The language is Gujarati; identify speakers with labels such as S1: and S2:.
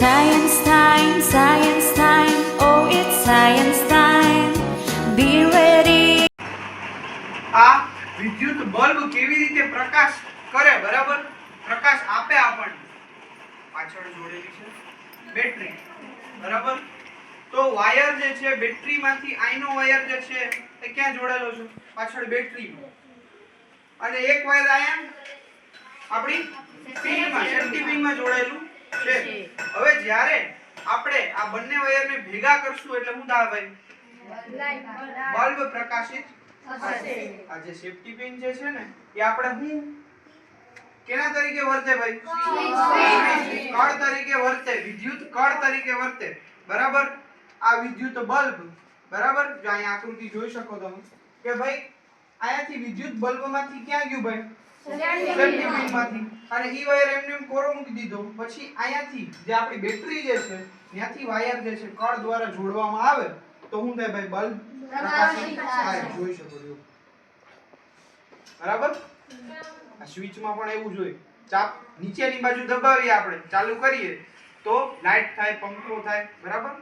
S1: Science time, science time, oh it's science time. Be ready.
S2: આ વિદ્યુત બલ્બ કેવી રીતે પ્રકાશ કરે બરાબર? પ્રકાશ આપે આપણને. પાછળ જોડેલી છે બેટરી બરાબર? તો વાયર જે છે બેટરીમાંથી આઈનો વાયર જે છે એ ક્યાં જોડેલો છે? પાછળ બેટરીમાં અને એક વાયર આયા આપણી પિનમાં સેફ્ટી પિનમાં જોડાયેલું છે. હવે જ્યારે આપણે આ બંને વાયરને ભેગા કરશું એટલે શું થાય ભાઈ? બલ્બ પ્રકાશિત થશે. આ જે સેફટી પિન જે છે ને, એ આપણે હું? કેના તરીકે વર્તે ભાઈ? કળ તરીકે વર્તે, વિદ્યુત કળ તરીકે વર્તે. બરાબર? આ વિદ્યુત બલ્બ, બરાબર? જો અહીંયા આકૃતિ જોઈ શકો તમે. કે ભાઈ અહીંયાથી વિદ્યુત બલ્બમાંથી ક્યાં ગયું ભાઈ? સેફ્ટી અને ઈ વાયર એમને એમ કોરો મૂકી દીધો. પછી અહીંયાથી જે આપણી બેટરી જે છે ત્યાંથી વાયર જે છે કળ દ્વારા જોડવામાં આવે તો શું થાય ભાઈ બલ્બ થાય. જોઈ શકો છો. બરાબર? આ સ્વિચમાં પણ એવું જોઈએ ચાપ નીચેની બાજુ દબાવીએ આપણે. ચાલુ કરીએ તો લાઈટ થાય પંખો થાય. બરાબર?